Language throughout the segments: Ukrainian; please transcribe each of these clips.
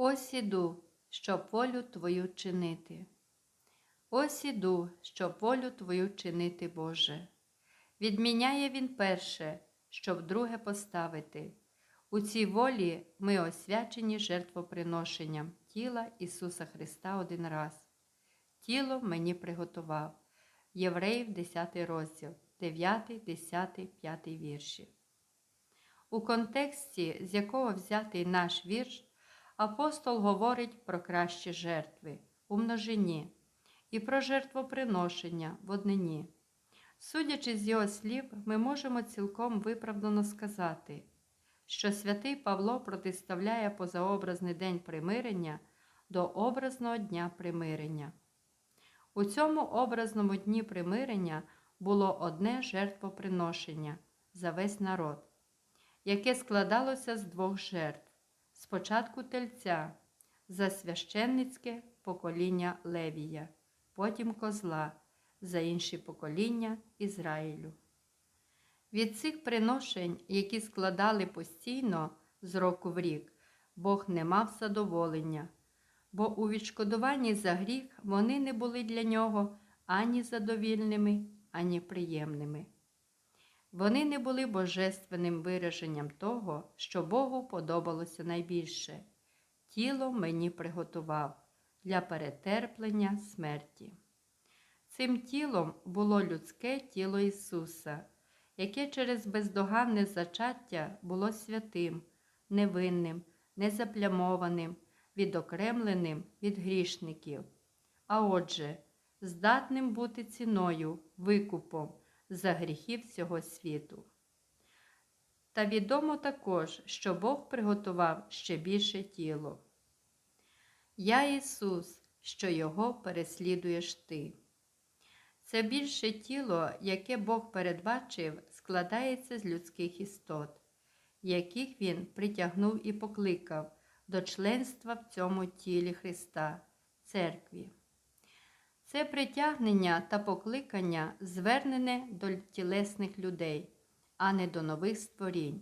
Ось іду, щоб волю Твою чинити. Ось іду, щоб волю Твою чинити, Боже. Відміняє Він перше, щоб друге поставити. У цій волі ми освячені жертвоприношенням тіла Ісуса Христа один раз. Тіло мені приготував. Євреїв 10 розділ, 9, 10, 5 вірші. У контексті, з якого взятий наш вірш, апостол говорить про кращі жертви у множині і про жертвоприношення в однині. Судячи з його слів, ми можемо цілком виправдано сказати, що святий Павло протиставляє позаобразний день примирення до образного дня примирення. У цьому образному дні примирення було одне жертвоприношення за весь народ, яке складалося з двох жертв спочатку тельця за священницьке покоління Левія, потім козла за інші покоління Ізраїлю. Від цих приношень, які складали постійно з року в рік, Бог не мав задоволення, бо у відшкодуванні за гріх вони не були для нього ані задовільними, ані приємними. Вони не були божественним вираженням того, що Богу подобалося найбільше. Тіло мені приготував для перетерплення смерті. Цим тілом було людське тіло Ісуса, яке через бездоганне зачаття було святим, невинним, незаплямованим, відокремленим від грішників, а отже, здатним бути ціною, викупом за гріхів цього світу. Та відомо також, що Бог приготував ще більше тіло. Я Ісус, що Його переслідуєш ти. Це більше тіло, яке Бог передбачив, складається з людських істот, яких Він притягнув і покликав до членства в цьому тілі Христа, церкві. Це притягнення та покликання звернене до тілесних людей, а не до нових створінь.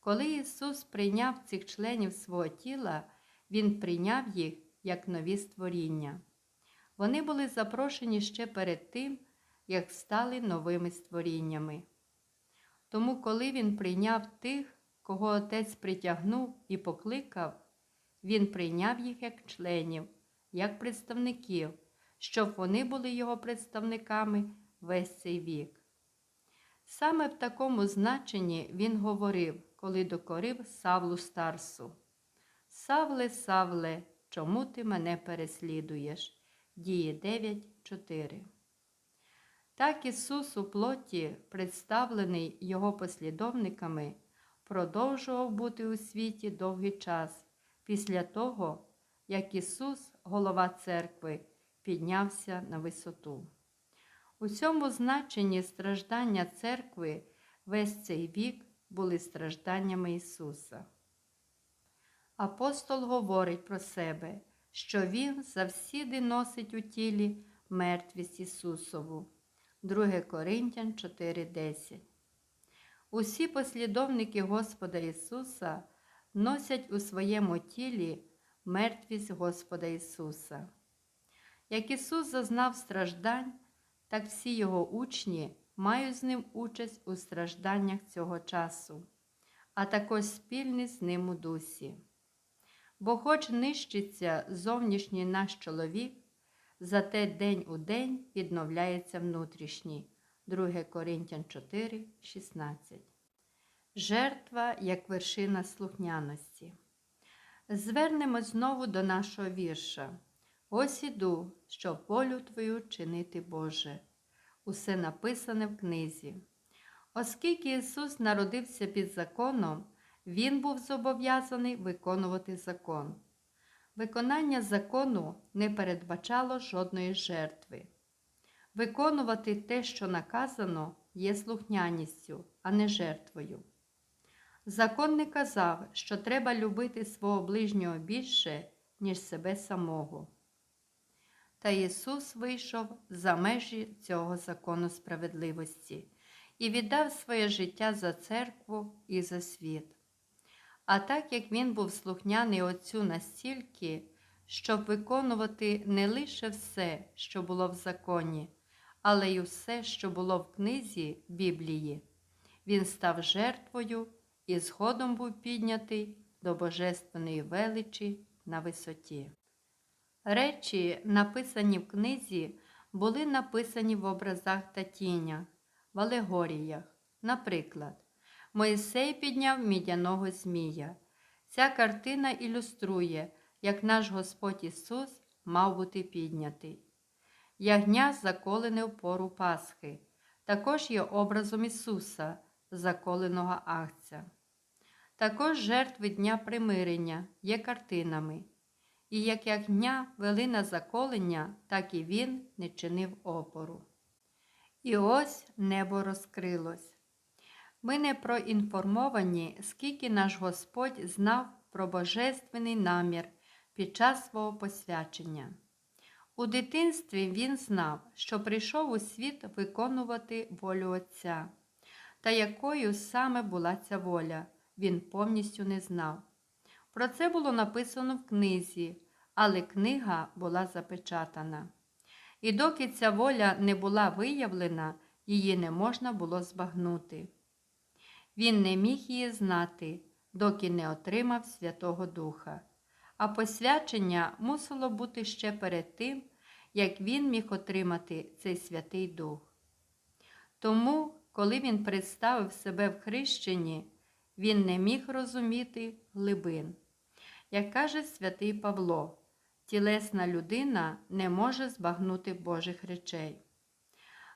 Коли Ісус прийняв цих членів свого тіла, Він прийняв їх як нові створіння. Вони були запрошені ще перед тим, як стали новими створіннями. Тому, коли Він прийняв тих, кого Отець притягнув і покликав, Він прийняв їх як членів, як представників щоб вони були його представниками весь цей вік. Саме в такому значенні він говорив, коли докорив Савлу Старсу. Савле, Савле, чому ти мене переслідуєш? Дії 9.4. Так Ісус у плоті, представлений Його послідовниками, продовжував бути у світі довгий час після того, як Ісус, голова церкви, піднявся на висоту. У цьому значенні страждання церкви весь цей вік були стражданнями Ісуса. Апостол говорить про себе, що Він завсіди носить у тілі мертвість Ісусову. 2 Коринтян 4:10. Усі послідовники Господа Ісуса носять у своєму тілі мертвість Господа Ісуса. Як Ісус зазнав страждань, так всі Його учні мають з ним участь у стражданнях цього часу, а також спільність з ним у дусі. Бо, хоч нищиться зовнішній наш чоловік, зате день у день відновляється внутрішній. 2 Коринтян 4, 16. Жертва як вершина слухняності. Звернемо знову до нашого вірша. Ось іду, щоб волю Твою чинити, Боже. Усе написане в книзі. Оскільки Ісус народився під законом, Він був зобов'язаний виконувати закон. Виконання закону не передбачало жодної жертви. Виконувати те, що наказано, є слухняністю, а не жертвою. Закон не казав, що треба любити свого ближнього більше, ніж себе самого. Та Ісус вийшов за межі цього закону справедливості і віддав своє життя за церкву і за світ. А так як він був слухняний Отцю настільки, щоб виконувати не лише все, що було в законі, але й усе, що було в книзі Біблії, він став жертвою і згодом був піднятий до божественної величі на висоті. Речі, написані в книзі, були написані в образах та тінях, в алегоріях. Наприклад, Моїсей підняв мідяного змія. Ця картина ілюструє, як наш Господь Ісус мав бути піднятий. Ягня заколене в пору Пасхи, також є образом Ісуса, заколеного Агця. Також жертви Дня примирення є картинами. І як ягня вели на заколення, так і він не чинив опору. І ось небо розкрилось. Ми не проінформовані, скільки наш Господь знав про божественний намір під час свого посвячення. У дитинстві він знав, що прийшов у світ виконувати волю Отця, та якою саме була ця воля, він повністю не знав. Про це було написано в книзі, але книга була запечатана. І доки ця воля не була виявлена, її не можна було збагнути. Він не міг її знати, доки не отримав Святого Духа, а посвячення мусило бути ще перед тим, як він міг отримати цей Святий Дух. Тому, коли він представив себе в хрещенні, він не міг розуміти глибин. Як каже святий Павло, тілесна людина не може збагнути Божих речей.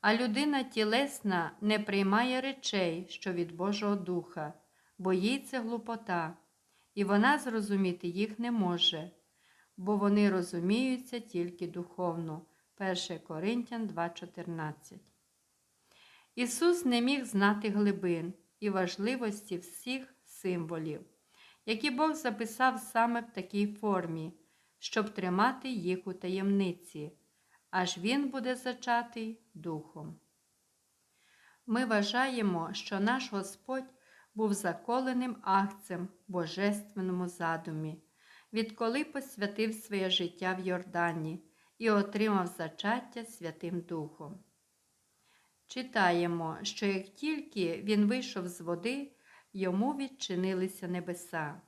А людина тілесна не приймає речей, що від Божого Духа, бо їй це глупота, і вона зрозуміти їх не може, бо вони розуміються тільки духовно. 1 Коринтян 2,14. Ісус не міг знати глибин і важливості всіх символів, які Бог записав саме в такій формі, щоб тримати їх у таємниці, аж Він буде зачатий Духом. Ми вважаємо, що наш Господь був заколеним акцем божественному задумі, відколи посвятив своє життя в Йордані і отримав зачаття Святим Духом. Читаємо, що як тільки він вийшов з води, йому відчинилися небеса.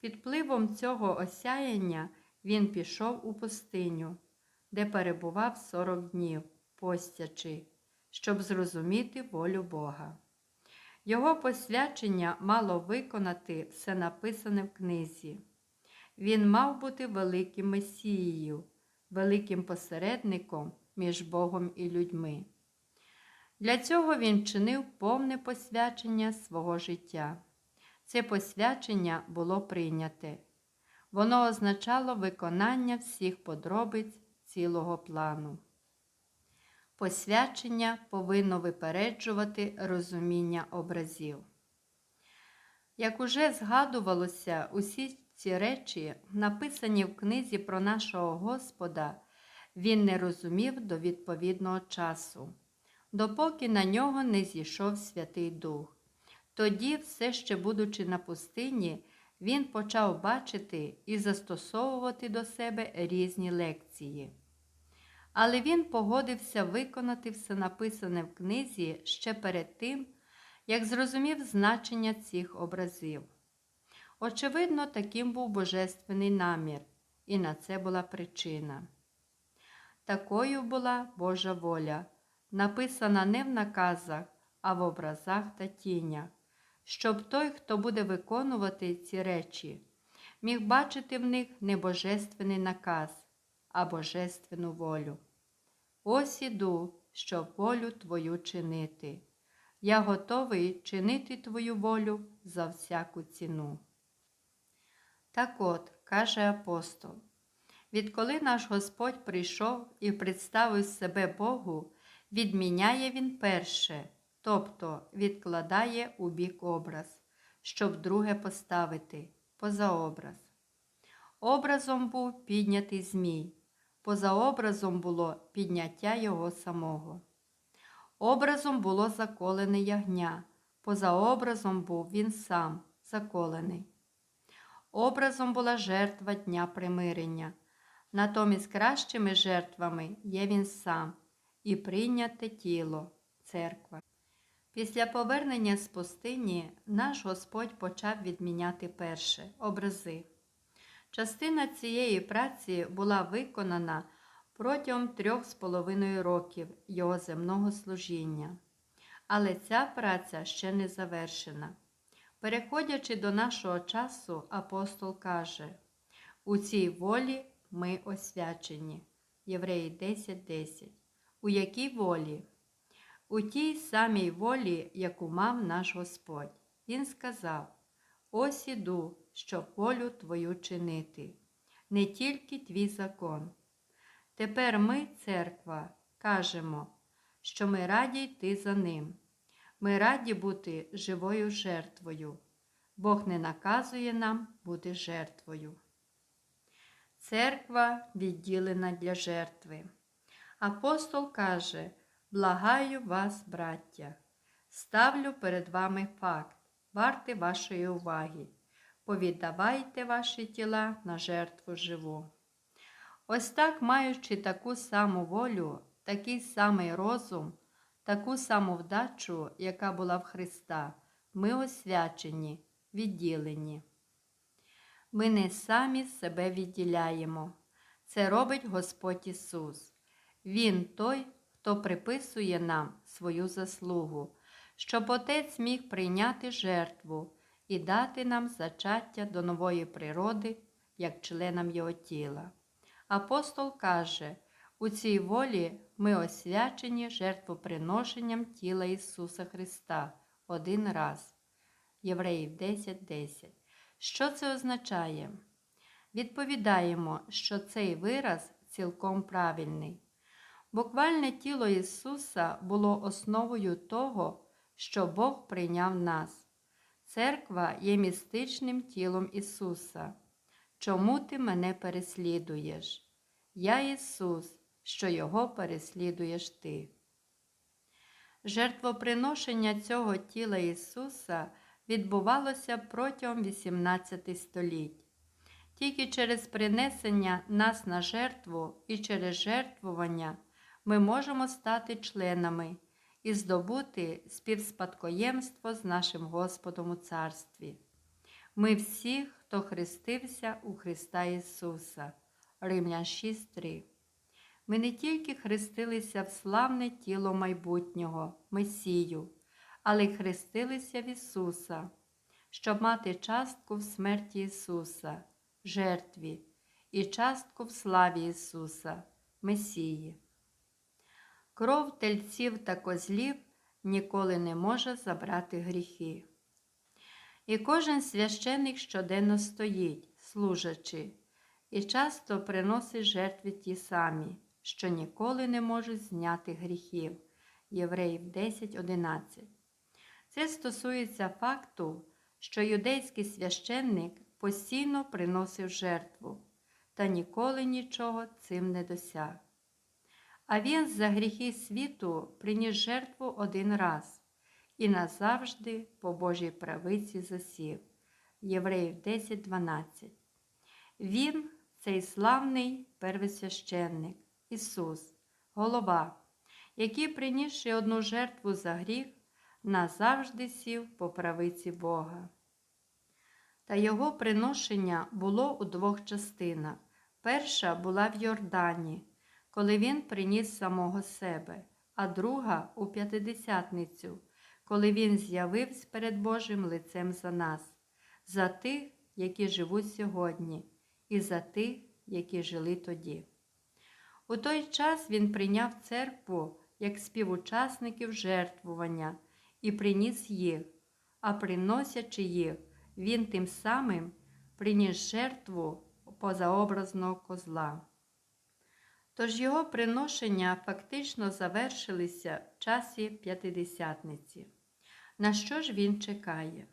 Під впливом цього осяяння він пішов у пустиню, де перебував сорок днів, постячи, щоб зрозуміти волю Бога. Його посвячення мало виконати все написане в книзі. Він мав бути великим Месією, великим посередником між Богом і людьми. Для цього він чинив повне посвячення свого життя. Це посвячення було прийняте. Воно означало виконання всіх подробиць цілого плану. Посвячення повинно випереджувати розуміння образів. Як уже згадувалося, усі ці речі, написані в книзі про нашого Господа, він не розумів до відповідного часу допоки на нього не зійшов Святий Дух. Тоді, все ще будучи на пустині, він почав бачити і застосовувати до себе різні лекції. Але він погодився виконати все написане в книзі ще перед тим, як зрозумів значення цих образів. Очевидно, таким був божественний намір, і на це була причина. Такою була Божа воля, написана не в наказах, а в образах та тінях, щоб той, хто буде виконувати ці речі, міг бачити в них не божественний наказ, а божественну волю. Ось іду, щоб волю Твою чинити. Я готовий чинити Твою волю за всяку ціну. Так от, каже апостол, відколи наш Господь прийшов і представив себе Богу, відміняє він перше, тобто відкладає у бік образ, щоб друге поставити поза образ. Образом був піднятий Змій, поза образом було підняття його самого. Образом було заколене ягня, поза образом був він сам заколений. образом була жертва Дня примирення. Натомість кращими жертвами є Він сам і прийняте тіло, церква. Після повернення з пустині наш Господь почав відміняти перше образи. Частина цієї праці була виконана протягом трьох з половиною років його земного служіння. Але ця праця ще не завершена. Переходячи до нашого часу, апостол каже: у цій волі ми освячені. Євреї 10.10. 10. У якій волі? У тій самій волі, яку мав наш Господь. Він сказав: Ось іду, щоб волю твою чинити, не тільки твій закон. Тепер ми, церква, кажемо, що ми раді йти за ним. Ми раді бути живою жертвою. Бог не наказує нам бути жертвою. Церква відділена для жертви. Апостол каже: Благаю вас, браття, ставлю перед вами факт, варти вашої уваги. Повіддавайте ваші тіла на жертву живу. Ось так, маючи таку саму волю, такий самий розум, таку саму вдачу, яка була в Христа, ми освячені, відділені. Ми не самі себе відділяємо. Це робить Господь Ісус. Він той, хто приписує нам свою заслугу, щоб Отець міг прийняти жертву і дати нам зачаття до нової природи, як членам Його тіла. Апостол каже, у цій волі ми освячені жертвоприношенням тіла Ісуса Христа один раз. Євреїв 10.10. 10. Що це означає? Відповідаємо, що цей вираз цілком правильний. Буквальне тіло Ісуса було основою того, що Бог прийняв нас. Церква є містичним тілом Ісуса. Чому ти мене переслідуєш? Я Ісус, що Його переслідуєш ти. Жертвоприношення цього тіла Ісуса відбувалося протягом 18 століть. Тільки через принесення нас на жертву і через жертвування ми можемо стати членами і здобути співспадкоємство з нашим Господом у Царстві. Ми всі, хто хрестився у Христа Ісуса. Римлян 6.3. Ми не тільки хрестилися в славне тіло майбутнього, Месію, але й хрестилися в Ісуса, щоб мати частку в смерті Ісуса, жертві, і частку в славі Ісуса, Месії. Кров тельців та козлів ніколи не може забрати гріхи. І кожен священик щоденно стоїть, служачи, і часто приносить жертви ті самі, що ніколи не можуть зняти гріхів. Євреїв 10.11. Це стосується факту, що юдейський священник постійно приносив жертву та ніколи нічого цим не досяг. А він за гріхи світу приніс жертву один раз і назавжди по Божій правиці засів. Євреїв 10.12. Він, цей славний первосвященник, Ісус, голова, який, принісши одну жертву за гріх, назавжди сів по правиці Бога. Та його приношення було у двох частинах. Перша була в Йордані, коли він приніс самого себе, а друга у п'ятидесятницю, коли він з'явився перед Божим лицем за нас, за тих, які живуть сьогодні, і за тих, які жили тоді. У той час він прийняв церкву як співучасників жертвування і приніс їх, а приносячи їх, він тим самим приніс жертву позаобразного козла. Тож його приношення фактично завершилися в часі п'ятидесятниці. На що ж він чекає?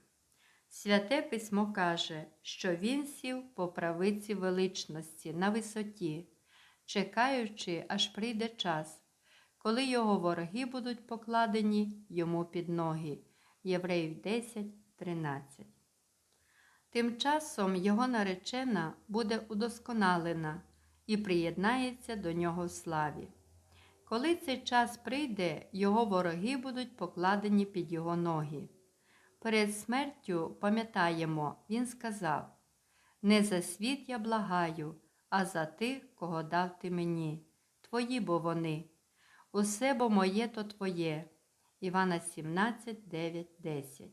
Святе письмо каже, що він сів по правиці величності на висоті, чекаючи, аж прийде час, коли його вороги будуть покладені йому під ноги. Євреїв 10, 13. Тим часом його наречена буде удосконалена і приєднається до нього в славі. Коли цей час прийде, його вороги будуть покладені під його ноги. Перед смертю, пам'ятаємо, він сказав: Не за світ я благаю, а за тих, кого дав ти мені, твої бо вони. Усе бо моє то твоє. Івана 17, 9, 10.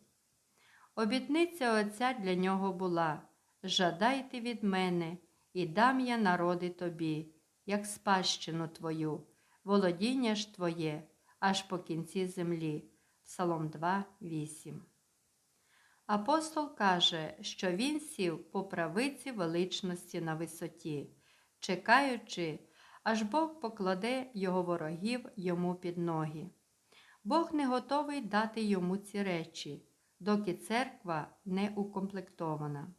Обітниця Отця для нього була Жадайте від мене, і дам я народи тобі, як спадщину твою, володіння ж твоє, аж по кінці землі. Псалом 2, 8. Апостол каже, що він сів по правиці величності на висоті, чекаючи, аж Бог покладе його ворогів йому під ноги. Бог не готовий дати йому ці речі, доки церква не укомплектована.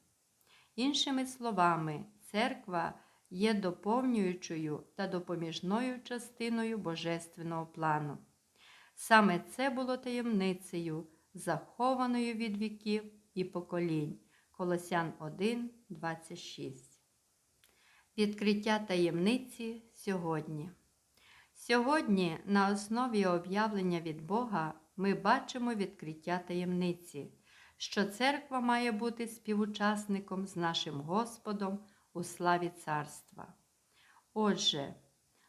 Іншими словами, церква є доповнюючою та допоміжною частиною Божественного плану. Саме це було таємницею, захованою від віків і поколінь. Колосян 1, 26. Відкриття таємниці сьогодні. Сьогодні, на основі об'явлення від Бога, ми бачимо відкриття таємниці, що церква має бути співучасником з нашим Господом у славі царства. Отже,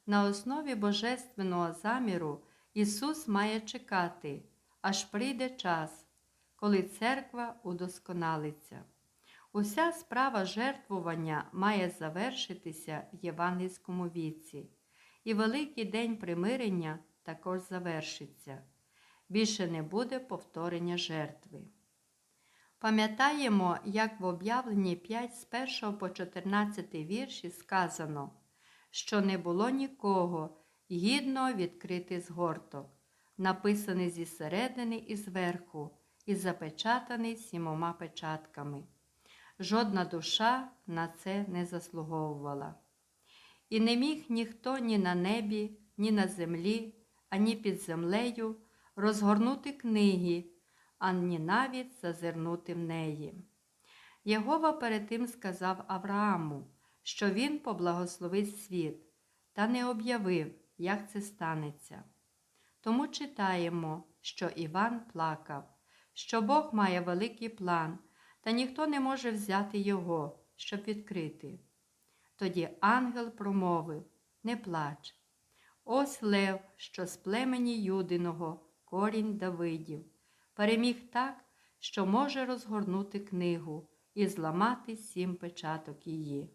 на основі Божественного заміру Ісус має чекати, аж прийде час, коли церква удосконалиться. Уся справа жертвування має завершитися в євангельському віці, і Великий день примирення також завершиться. Більше не буде повторення жертви. Пам'ятаємо, як в об'явленні 5 з 1 по 14 вірші сказано, що не було нікого гідного відкрити згорток, написаний зі середини і зверху, і запечатаний сімома печатками. Жодна душа на це не заслуговувала. І не міг ніхто ні на небі, ні на землі, ані під землею розгорнути книги, ані навіть зазирнути в неї. Єгова перед тим сказав Аврааму, що він поблагословить світ, та не об'явив, як це станеться. Тому читаємо, що Іван плакав, що Бог має великий план, та ніхто не може взяти його, щоб відкрити. Тоді ангел промовив Не плач. Ось лев, що з племені Юдиного, корінь Давидів, переміг так, що може розгорнути книгу і зламати сім печаток її.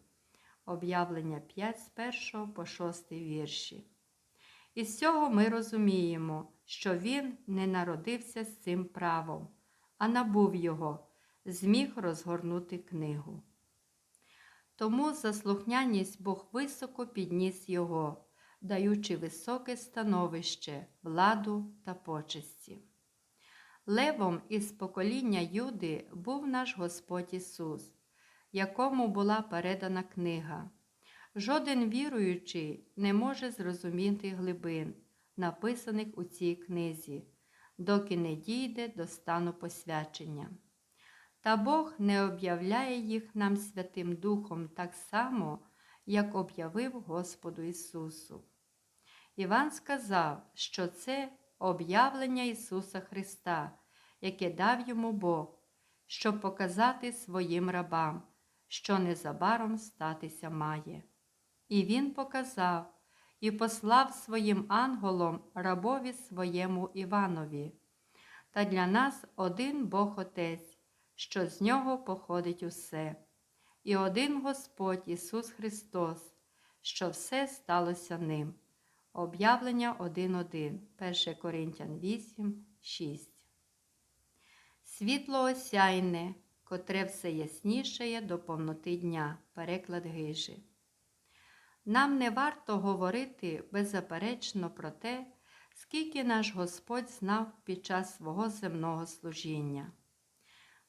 Об'явлення 5 з 1 по 6 вірші. Із цього ми розуміємо, що він не народився з цим правом, а набув його, зміг розгорнути книгу. Тому за слухняність Бог високо підніс його, даючи високе становище, владу та почесті. Левом із покоління Юди був наш Господь Ісус, якому була передана книга. Жоден віруючий не може зрозуміти глибин, написаних у цій книзі, доки не дійде до стану посвячення. Та Бог не об'являє їх нам Святим Духом так само, як об'явив Господу Ісусу. Іван сказав, що це об'явлення Ісуса Христа, яке дав йому Бог, щоб показати своїм рабам, що незабаром статися має. І Він показав і послав своїм ангелом рабові своєму Іванові. Та для нас один Бог Отець, що з нього походить усе, і один Господь Ісус Христос, що все сталося ним. Об'явлення 1.1, 1 Коринтян 8, 6. Світло осяйне, котре все яснішає до повноти дня. Переклад Гижи. Нам не варто говорити беззаперечно про те, скільки наш Господь знав під час свого земного служіння.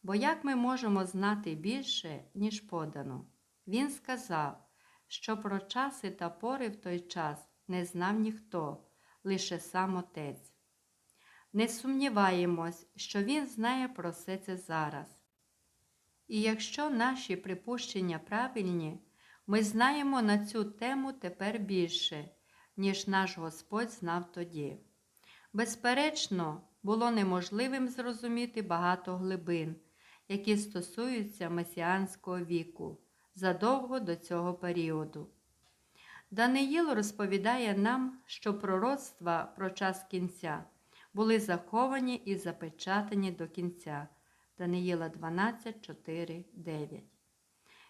Бо як ми можемо знати більше, ніж подано? Він сказав, що про часи та пори в той час не знав ніхто, лише сам Отець. Не сумніваємось, що Він знає про все це зараз. І якщо наші припущення правильні, ми знаємо на цю тему тепер більше, ніж наш Господь знав тоді. Безперечно, було неможливим зрозуміти багато глибин, які стосуються месіанського віку задовго до цього періоду. Даниїл розповідає нам, що пророцтва про час кінця були заховані і запечатані до кінця. Даниїла 12, 4, 9.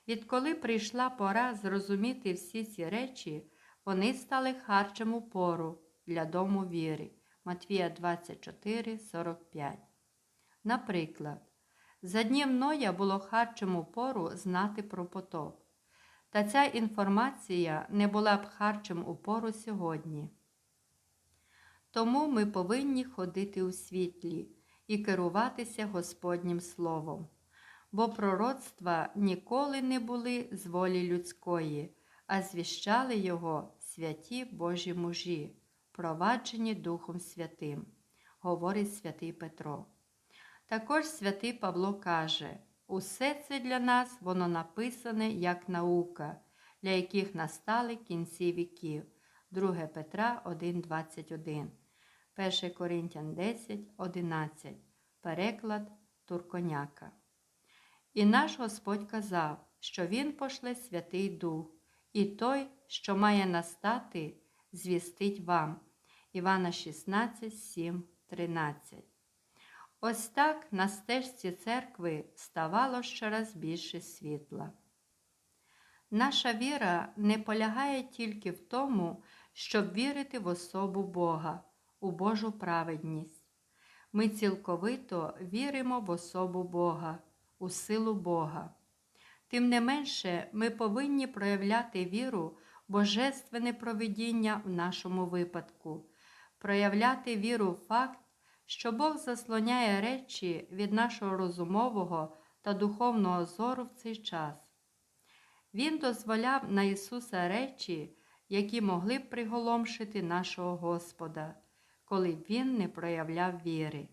Відколи прийшла пора зрозуміти всі ці речі, вони стали харчем упору для дому віри. Матвія 24, 45. Наприклад, за днів Ноя було харчем упору знати про потоп. Та ця інформація не була б харчем упору сьогодні. Тому ми повинні ходити у світлі і керуватися Господнім Словом, бо пророцтва ніколи не були з волі людської, а звіщали його святі Божі мужі, проваджені Духом Святим, говорить святий Петро. Також святий Павло каже, усе це для нас воно написане як наука, для яких настали кінці віків. 2 Петра 1,21, 1 Коринтян 10, 11, переклад Турконяка. І наш Господь казав, що Він пошле Святий Дух, і той, що має настати, звістить вам. Івана 16, 7, 13. Ось так на стежці церкви ставало щораз більше світла. Наша віра не полягає тільки в тому, щоб вірити в особу Бога, у Божу праведність. Ми цілковито віримо в особу Бога, у силу Бога. Тим не менше, ми повинні проявляти віру, божественне провидіння в нашому випадку, проявляти віру в факт, що Бог заслоняє речі від нашого розумового та духовного зору в цей час. Він дозволяв на Ісуса речі, які могли б приголомшити нашого Господа, коли б Він не проявляв віри.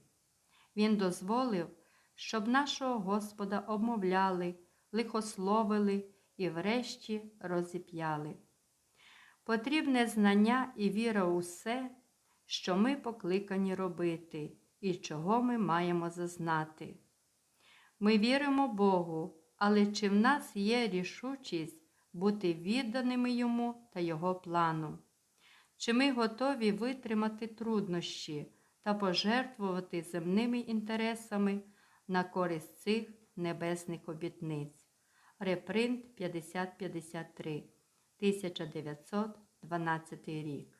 Він дозволив, щоб нашого Господа обмовляли, лихословили і врешті розіп'яли. Потрібне знання і віра у все, що ми покликані робити і чого ми маємо зазнати. Ми віримо Богу, але чи в нас є рішучість бути відданими Йому та Його плану? Чи ми готові витримати труднощі та пожертвувати земними інтересами на користь цих небесних обітниць? Репринт 5053, 1912 рік.